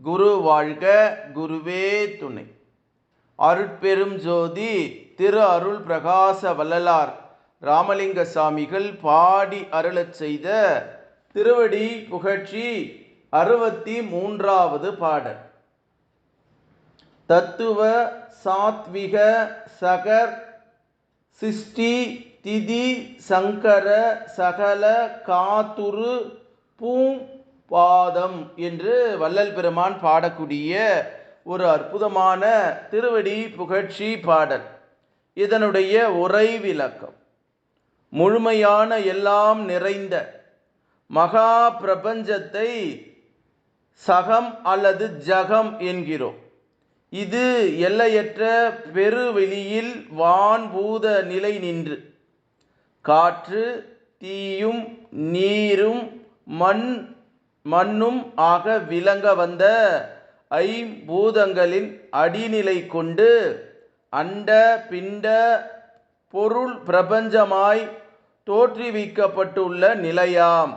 குரு வாழ்க குருவே துணை. அருட்பெரும் ஜோதி திரு அருள் பிரகாச வள்ளலார் ராமலிங்க சாமிகள் பாடி அருளச் செய்த திருவடி புகழ்ச்சி அறுபத்தி மூன்றாவது பாடல். தத்துவ சாத்விக சகர் சிஷ்டி திதி சங்கர சகல காத்துரு பூங் பாதம் என்று வள்ளல் பெருமான் பாடக்கூடிய ஒரு அற்புதமான திருவடி புகழ்ச்சி பாடல். இதனுடைய உரை விளக்கம். முழுமையான எல்லாம் நிறைந்த மகா பிரபஞ்சத்தை சகம் அல்லது ஜகம் என்கிறோம். இது எல்லையற்ற பெருவெளியில் வான்பூத நிலை நின்று காற்று தீயும் நீரும் மண் மண்ணும் ஆக விளங்க வந்த ஐம்பூதங்களின் அடிநிலை கொண்டு அண்ட பிண்ட பொருள் பிரபஞ்சமாய் தோற்றுவிக்கப்பட்டுள்ள நிலையாம்.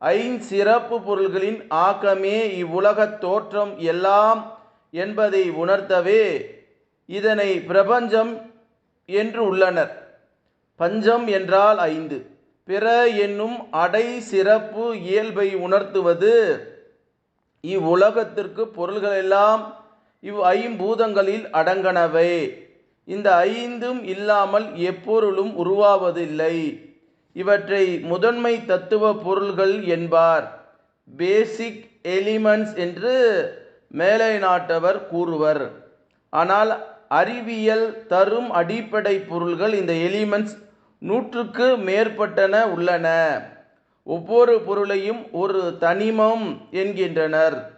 ஐஞ்சிறப்பு பொருள்களின் ஆக்கமே இவ்வுலகத் தோற்றம் எல்லாம் என்பதை உணர்த்தவே இதனை பிரபஞ்சம் என்று உள்ளனர். பஞ்சம் என்றால் ஐந்து. பிற என்னும் அடை சிறப்பு இயல்பை உணர்த்துவது. இவ்வுலகத்திற்கு பொருள்களெல்லாம் இவ் ஐம்பூதங்களில் அடங்கனவை. இந்த ஐந்தும் இல்லாமல் எப்பொருளும் உருவாவதில்லை. இவற்றை முதன்மை தத்துவ பொருள்கள் என்பார். பேசிக் எலிமெண்ட்ஸ் என்று மேலை நாட்டவர் கூறுவர். ஆனால் அறிவியல் தரும் அடிப்படை பொருள்கள் இந்த எலிமெண்ட்ஸ் நூற்றுக்கு மேற்பட்டன உள்ளன. ஒவ்வொரு பொருளையும் ஒரு தனிமம் என்கின்றனர்.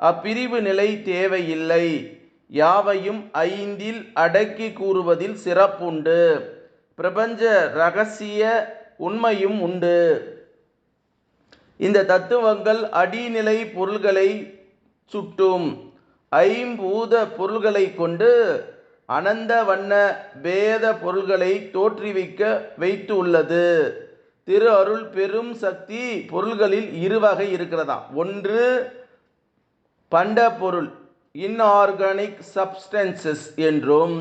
அப்பிரிவு நிலை தேவையில்லை. யாவையும் ஐந்தில் அடக்கி கூறுவதில் சிறப்புண்டு. பிரபஞ்ச ரகசிய உண்மையும் உண்டு. இந்த தத்துவங்கள் அடிநிலை பொருள்களை சுட்டும். ஐம்பூத பொருள்களை கொண்டு அனந்த வண்ண பேத பொருள்களை தோற்றுவிக்க வைத்து உள்ளது. திரு அருள் பெரும் சக்தி பொருள்களில் இருவகை இருக்கிறதா இருக்கிறதாம். ஒன்று பண்ட பொருள் இன்ஆர்கானிக் சப்ஸ்டன்சஸ் என்றும்.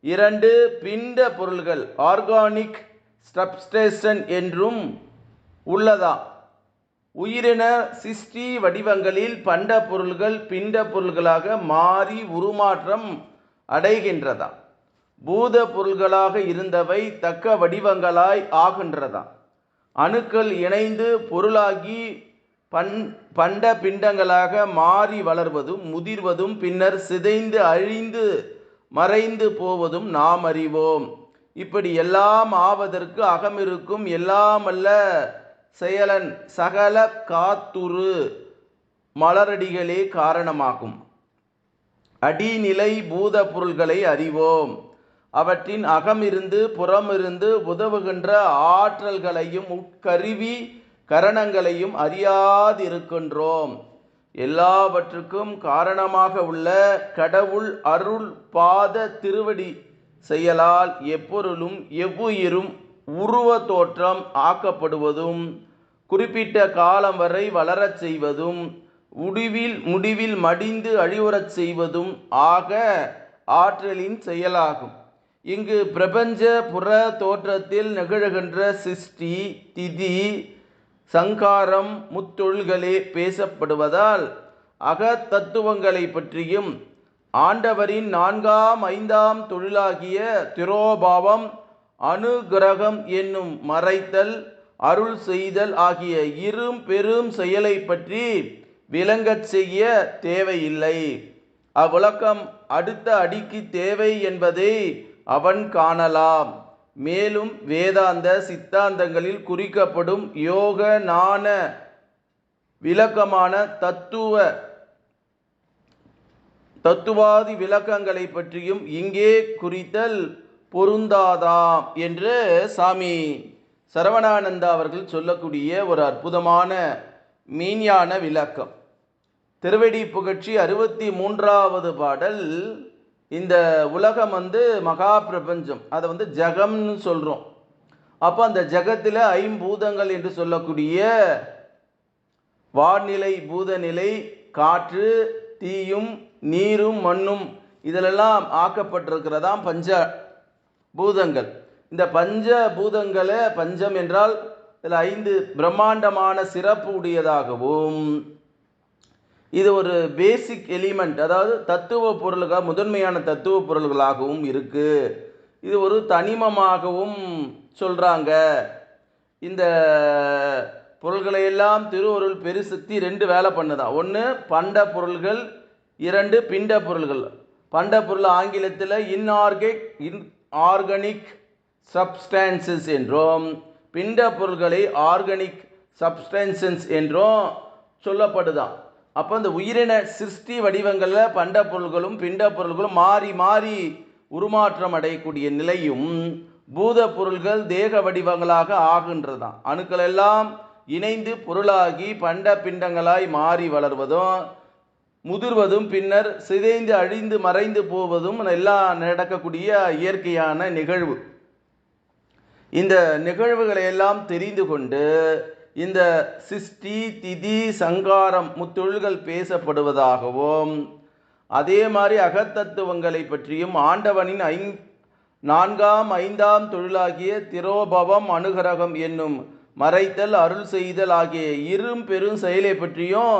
இரண்டு பிண்ட பொருள்கள் ஆர்கானிக் சப்ஸ்டேஷன் என்றும் உள்ளதா உயிரின சிஸ்டி வடிவங்களில் பண்ட பொருள்கள் பிண்ட பொருள்களாக மாறி உருமாற்றம் அடைகின்றதா பூத பொருள்களாக இருந்தவை தக்க வடிவங்களாய் ஆகின்றதா அணுக்கள் இணைந்து பொருளாகி பண் பண்ட பிண்டங்களாக மாறி வளர்வதும் முதிர்வதும் பின்னர் சிதைந்து அழிந்து மறைந்து போவதும் நாம் அறிவோம். இப்படி எல்லாம் ஆவதற்கு அகமிருக்கும் எல்லாமல்ல செயலன் சகல காத்துரு மலரடிகளே காரணமாகும். அடிநிலை பூத பொருள்களை அறிவோம். அவற்றின் அகமிருந்து புறமிருந்து உதவுகின்ற ஆற்றல்களையும் உட்கருவி கரணங்களையும் அறியாதிருக்கின்றோம். எல்லாவற்றுக்கும் காரணமாக உள்ள கடவுள் அருள் பாத திருவடி செயலால் எப்பொருளும் எவ்வுயிரும் உருவ தோற்றம் ஆக்கப்படுவதும் குறிப்பிட்ட காலம் வரை வளரச் செய்வதும் முடிவில் முடிவில் மடிந்து அழிவுறச் செய்வதும் ஆக ஆற்றலின் செயலாகும். இங்கு பிரபஞ்ச புற தோற்றத்தில் நிகழ்கின்ற சிருஷ்டி திதி சங்காரம் முத்தொழில்களே பேசப்படுவதால் அகத்தத்துவங்களை பற்றியும் ஆண்டவரின் நான்காம் ஐந்தாம் தொழிலாகிய திரோபாவம் அனுகிரகம் என்னும் மறைத்தல் அருள் செய்தல் ஆகிய இரும் பெரும் செயலை பற்றி விளங்கச் செய்ய தேவையில்லை. அவ்விளக்கம் அடுத்த அடிக்கு தேவை என்பதை அவன் காணலாம். மேலும் வேதாந்த சித்தாந்தங்களில் குறிக்கப்படும் யோக நாண விளக்கமான தத்துவ தத்துவாதி விளக்கங்களை பற்றியும் இங்கே குறித்தல் பொருந்தாதாம் என்று சாமி சரவணானந்தா அவர்கள் சொல்லக்கூடிய ஒரு அற்புதமான மீஞான விளக்கம். திருவடி புகழ்ச்சி அறுபத்தி மூன்றாவது பாடல். இந்த உலகம் வந்து மகா பிரபஞ்சம். அதை வந்து ஜகம்னு சொல்கிறோம் அப்போ அந்த ஜகத்தில் ஐம்பூதங்கள் என்று சொல்லக்கூடிய வானிலை பூதநிலை காற்று தீயும் நீரும் மண்ணும் இதிலெல்லாம் ஆக்கப்பட்டிருக்கிறதாம் பஞ்ச பூதங்கள். இந்த பஞ்ச பூதங்களை பஞ்சம் என்றால் இதில் ஐந்து பிரம்மாண்டமான சிறப்பு உடையதாகவும் இது ஒரு பேசிக் எலிமெண்ட் அதாவது தத்துவ பொருளுக்காக முதன்மையான தத்துவ பொருள்களாகவும் இருக்குது இது ஒரு தனிமமாகவும் சொல்கிறாங்க இந்த பொருள்களையெல்லாம் திருவருள் பெருசக்தி ரெண்டு வேலை பண்ணுதான் ஒன்று பண்ட பொருள்கள் இரண்டு பிண்ட பொருள்கள். பண்ட பொருள் ஆங்கிலத்தில் இன்ஆர்கிக் இன் ஆர்கானிக் சப்ஸ்டான்சஸ் என்றும் பிண்ட பொருள்களை ஆர்கனிக் சப்ஸ்டன்சன்ஸ் என்றும் சொல்லப்படுதான். அப்போ இந்த உயிரின சிருஷ்டி வடிவங்களில் பண்ட பொருள்களும் பிண்ட பொருள்களும் மாறி மாறி உருமாற்றம் அடையக்கூடிய நிலையும் பூத பொருள்கள் தேக வடிவங்களாக ஆகின்றதான் அணுக்கள் எல்லாம் இணைந்து பொருளாகி பண்ட பிண்டங்களாய் மாறி வளர்வதும் முதிர்வதும் பின்னர் சிதைந்து அழிந்து மறைந்து போவதும் எல்லாம் நடக்கக்கூடிய இயற்கையான நிகழ்வு. இந்த நிகழ்வுகளை எல்லாம் தெரிந்து கொண்டு இந்த சிஷ்டி திதி சங்காரம் முத்தொழில்கள் பேசப்படுவதாகவும் அதே மாதிரி அகத்தத்துவங்களை பற்றியும் ஆண்டவனின் ஐ நான்காம் ஐந்தாம் தொழிலாகிய திரோபவம் அனுகரகம் என்னும் மறைத்தல் அருள் செய்தல் ஆகிய இரும் பெரும் செயலை பற்றியும்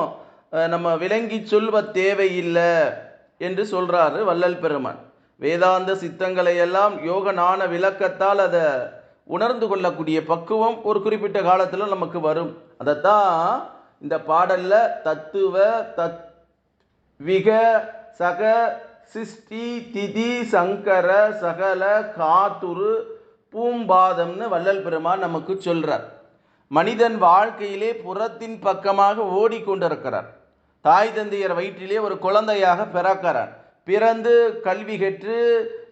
நம்ம விளங்கி சொல்வ தேவையில்லை என்று சொல்றாரு வள்ளல் பெருமான். வேதாந்த சித்தங்களை எல்லாம் யோக விளக்கத்தால் அதை உணர்ந்து கொள்ளக்கூடிய பக்குவம் ஒரு குறிப்பிட்ட காலத்தில் நமக்கு வரும். அதைத்தான் இந்த பாடலில் தத்துவ தத் விக சக சிஷ்டி திதி சங்கர சகல காத்துரு பூம்பாதம்னு வள்ளல் பெருமான் நமக்கு சொல்கிறார் மனிதன் வாழ்க்கையிலே புறத்தின் பக்கமாக ஓடிக்கொண்டிருக்கிறார். தாய் தந்தையர் வயிற்றிலே ஒரு குழந்தையாக பிறக்கிறார். பிறந்து கல்வி கற்று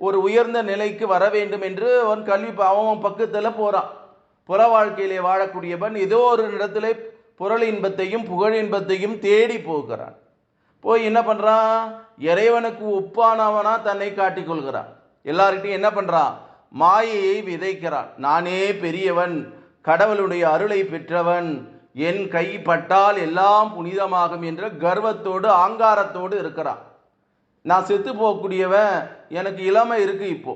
ஒரு உயர்ந்த நிலைக்கு வர வேண்டும் என்று அவன் கல்வி அவன் பக்கத்தில் போகிறான் புற வாழ்க்கையிலே வாழக்கூடியவன் ஏதோ ஒரு இடத்துல புரள் இன்பத்தையும் புகழ் இன்பத்தையும் தேடி போகிறான். போய் என்ன பண்ணுறான் இறைவனுக்கு ஒப்பானவனா தன்னை காட்டிக்கொள்கிறான் எல்லார்கிட்டையும் என்ன பண்ணுறான் மாயையை விதைக்கிறான். நானே பெரியவன் கடவுளுடைய அருளை பெற்றவன் என் கை பட்டால் எல்லாம் புனிதமாகும் என்ற கர்வத்தோடு ஆங்காரத்தோடு இருக்கிறான். நான் செத்து போகக்கூடியவன் எனக்கு இளமை இருக்கு இப்போ.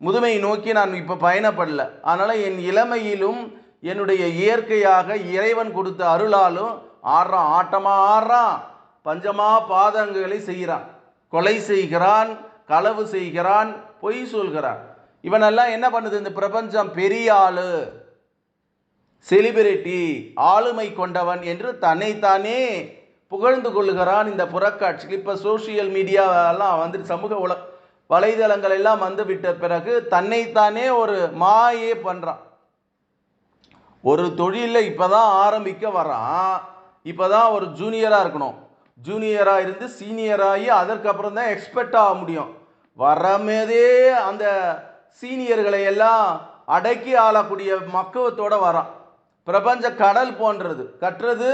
முதுமையை நோக்கி நான் இப்போ பயணப்படல. அதனால் என் இளமையிலும் என்னுடைய இயற்கையாக இறைவன் கொடுத்த அருளாலும் ஆடுறான் ஆட்டமாக ஆடுறான் பஞ்சமா பாதங்களை செய்கிறான். கொலை செய்கிறான் களவு செய்கிறான் பொய் சொல்கிறான். இவனெல்லாம் என்ன பண்ணுது? இந்த பிரபஞ்சம் பெரிய ஆளு. செலிபிரிட்டி ஆளுமை கொண்டவன் என்று தன்னைத்தானே புகழ்ந்து கொள்கிறான் இந்த புறக்காட்சிகள் இப்போ சோஷியல் மீடியாவெல்லாம் வந்து சமூக உல வலைதளங்கள் எல்லாம் வந்து விட்ட பிறகு தன்னைத்தானே ஒரு மாயே பண்ணுறான் ஒரு தொழிலில் இப்போ தான் ஆரம்பிக்க வரான் இப்போ தான் ஒரு ஜூனியராக இருக்கணும். ஜூனியராக இருந்து சீனியராகி அதற்கப்புறம் தான் எக்ஸ்பெக்ட் ஆக முடியும். வரமேதே அந்த சீனியர்களை எல்லாம் அடக்கி ஆளக்கூடிய மக்குவத்தோடு வரான் பிரபஞ்ச கடல் போன்றது. கற்றது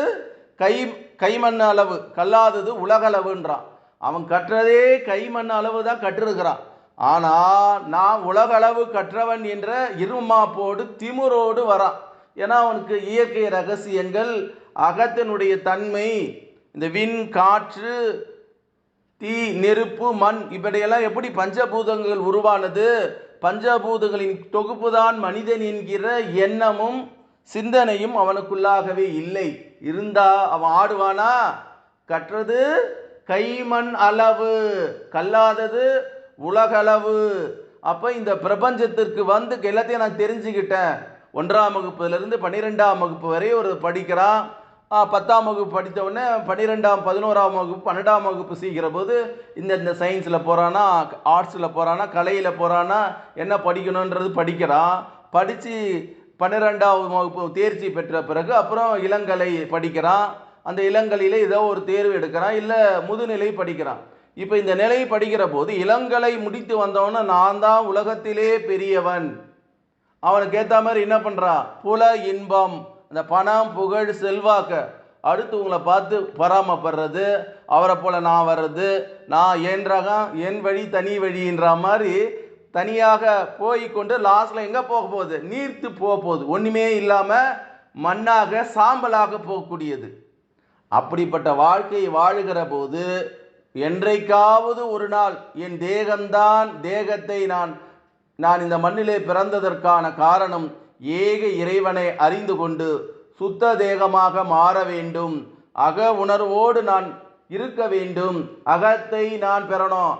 கை கைமண் அளவு கல்லாதது உலகளவுன்றான் அவன் கற்றதே கைமண் அளவு தான் கற்றிருக்கிறான். ஆனால் நான் உலகளவு கற்றவன் என்ற இருமாப்போடு திமுறோடு வரான். ஏன்னா அவனுக்கு இயற்கை ரகசியங்கள் அகத்தினுடைய தன்மை இந்த விண் காற்று தீ நெருப்பு மண் இப்படியெல்லாம் எப்படி பஞ்சபூதங்கள் உருவானது? பஞ்சபூதங்களின் தொகுப்பு தான் மனிதன் என்கிற எண்ணமும் சிந்தனையும் அவனுக்குள்ளாகவே இல்லை. இருந்தா அவன் ஆடுவானா? கற்றது கைமண் அளவு கல்லாதது உலகளவு. அப்போ இந்த பிரபஞ்சத்திற்கு வந்து எல்லாத்தையும் நான் தெரிஞ்சுக்கிட்டேன். ஒன்றாம் வகுப்புலேருந்து பன்னிரெண்டாம் வகுப்பு வரை ஒரு படிக்கிறான். பத்தாம் வகுப்பு படித்தவுடனே பன்னிரெண்டாம் பதினோராம் வகுப்பு பன்னெண்டாம் வகுப்பு செய்கிற போது இந்த இந்த சயின்ஸில் போகிறானா ஆர்ட்ஸில் போகிறானா கலையில் போகிறானா என்ன படிக்கணுன்றது படிக்கிறான். படித்து பன்னிரெண்டாவது வகுப்பு தேர்ச்சி பெற்ற பிறகு அப்புறம் இளங்கலை படிக்கிறான். அந்த இளங்கலையில் ஏதோ ஒரு தேர்வு எடுக்கிறான். இல்லை முதுநிலை படிக்கிறான். இப்போ இந்த நிலையை படிக்கிற போது இளங்கலை முடித்து வந்தவன நான் தான் உலகத்திலே பெரியவன். அவனுக்கு ஏற்ற மாதிரி என்ன பண்ணுறான் புல இன்பம். அந்த பணம் புகழ் செல்வாக்க. அடுத்து உங்களை பார்த்து பராமப்படுறது. அவரை போல நான் வர்றது. நான் என் ரகம்? என் வழி தனி வழின்ற மாதிரி தனியாக போய் கொண்டு எங்கே போக போகுது? நீர்த்து போக போகுது. ஒன்றுமே இல்லாமல் மண்ணாக சாம்பலாக போகக்கூடியது. அப்படிப்பட்ட வாழ்க்கையை வாழுகிற போது என்றைக்காவது ஒரு நாள் என் தேகம்தான் தேகத்தை நான் நான் இந்த மண்ணிலே பிறந்ததற்கான காரணம் ஏக இறைவனை அறிந்து கொண்டு சுத்த தேகமாக மாற வேண்டும். அக உணர்வோடு நான் இருக்க வேண்டும். அகத்தை நான் பெறணும்.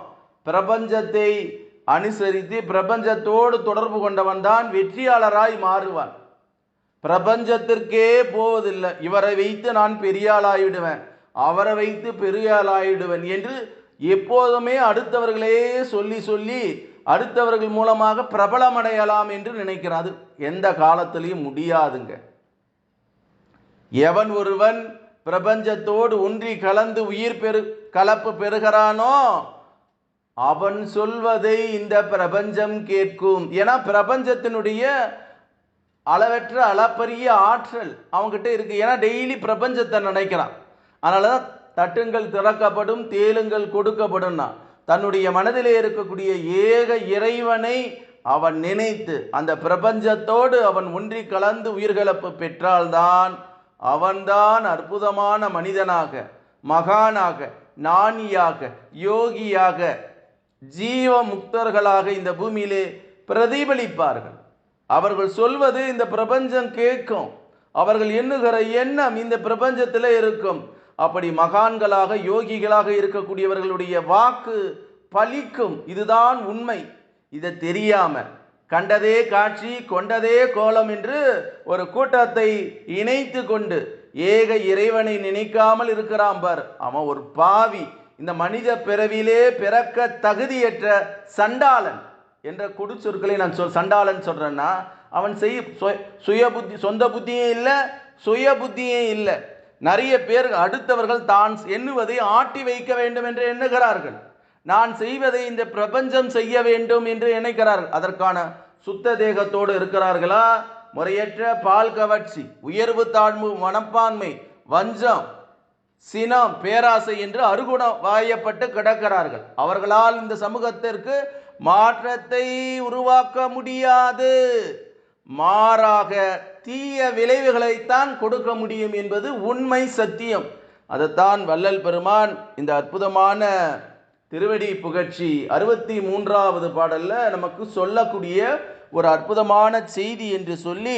பிரபஞ்சத்தை அனுசரித்து பிரபஞ்சத்தோடு தொடர்பு கொண்டவன் தான் வெற்றியாளராய் மாறுவான். பிரபஞ்சத்திற்கே போவதில்லை. இவரை வைத்து நான் பெரியாளாயிடுவேன். அவரை வைத்து பெரியாளாயிடுவேன் என்று எப்போதுமே அடுத்தவர்களே சொல்லி சொல்லி அடுத்தவர்கள் மூலமாக பிரபலமடையலாம் என்று நினைக்கிறான் அது எந்த காலத்திலையும் முடியாதுங்க. எவன் ஒருவன் பிரபஞ்சத்தோடு ஒன்றி கலந்து உயிர் பெரு கலப்பு பெறுகிறானோ அவன் சொல்வதை இந்த பிரபஞ்சம் கேட்கும். ஏன்னா பிரபஞ்சத்தினுடைய அளவற்ற அளப்பரிய ஆற்றல் அவங்ககிட்ட இருக்கு. ஏன்னா டெய்லி பிரபஞ்சத்தை நினைக்கிறான். அதனால தான் தட்டுங்கள் திறக்கப்படும் தேலுங்கள் கொடுக்கப்படும்னா தன்னுடைய மனதிலே இருக்கக்கூடிய ஏக இறைவனை அவன் நினைத்து அந்த பிரபஞ்சத்தோடு அவன் ஒன்றி கலந்து உயிர்கலப்பு பெற்றால்தான் அவன்தான் அற்புதமான மனிதனாக மகானாக ஞானியாக யோகியாக ஜீவ முக்தர்களாக இந்த பூமியிலே பிரதிபலிப்பார்கள். அவர்கள் சொல்வது இந்த பிரபஞ்சம் கேட்கும். அவர்கள் எண்ணுகிற எண்ணம் இந்த பிரபஞ்சத்தில் இருக்கும். அப்படி மகான்களாக யோகிகளாக இருக்கக்கூடியவர்களுடைய வாக்கு பலிக்கும். இதுதான் உண்மை. இதை தெரியாம கண்டதே காட்சி கொண்டதே கோலம் என்று ஒரு கூட்டத்தை இணைத்து கொண்டு ஏக இறைவனை நினைக்காமல் இருக்கிறான் பார். அவன் ஒரு பாவி. இந்த மனித பிறவிலே பிறக்க தகுதியற்ற சண்டாளன் என்ற குடிச்சொற்களை நான் சொல் சண்டாளன் சொல்கிறேன்னா அவன் செய் சுய- புத்தி சொந்த புத்தியே இல்லை சுய புத்தியும் இல்லை. நிறைய பேர் அடுத்தவர்கள் தான் எண்ணுவதை ஆட்டி வைக்க வேண்டும் என்று எண்ணுகிறார்கள். நான் செய்வதை இந்த பிரபஞ்சம் செய்ய வேண்டும் என்று நினைக்கிறார்கள். அதற்கான சுத்த தேகத்தோடு இருக்கிறார்களா? முறையற்ற பால் கவர்ச்சி உயர்வு தாழ்வு மனப்பான்மை வஞ்சம் சினம் பேராசை என்று அருகுணம் வாயப்பட்டு கிடக்கிறார்கள். அவர்களால் இந்த சமூகத்திற்கு மாற்றத்தை உருவாக்க முடியாது. மாறாக தீய விளைவுகளைத்தான் கொடுக்க முடியும் என்பது உண்மை சத்தியம். அதைத்தான் வள்ளல் பெருமான் இந்த அற்புதமான திருவடி புகழ்ச்சி அறுபத்தி மூன்றாவது பாடலில் நமக்கு சொல்லக்கூடிய ஒரு அற்புதமான செய்தி என்று சொல்லி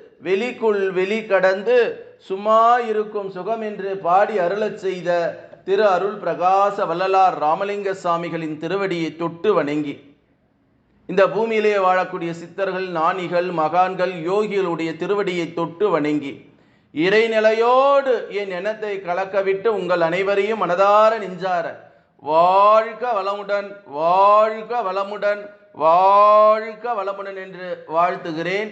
வெளிக்குள் வெளி கடந்து சும்மா இருக்கும் சுகம் என்று பாடி அருளச் செய்த திரு அருள் பிரகாச வள்ளலார் ராமலிங்க சாமிகளின் திருவடியை தொட்டு வணங்கி. இந்த பூமியிலே வாழக்கூடிய சித்தர்கள் நாணிகள் மகான்கள் யோகிகளுடைய திருவடியை தொட்டு வணங்கி இறைநிலையோடு என் எண்ணத்தை கலக்கவிட்டு உங்கள் அனைவரையும் மனதார நெஞ்சார. வாழ்க வளமுடன் வாழ்க வளமுடன் வாழ்க வளமுடன் என்று வாழ்த்துகிறேன்.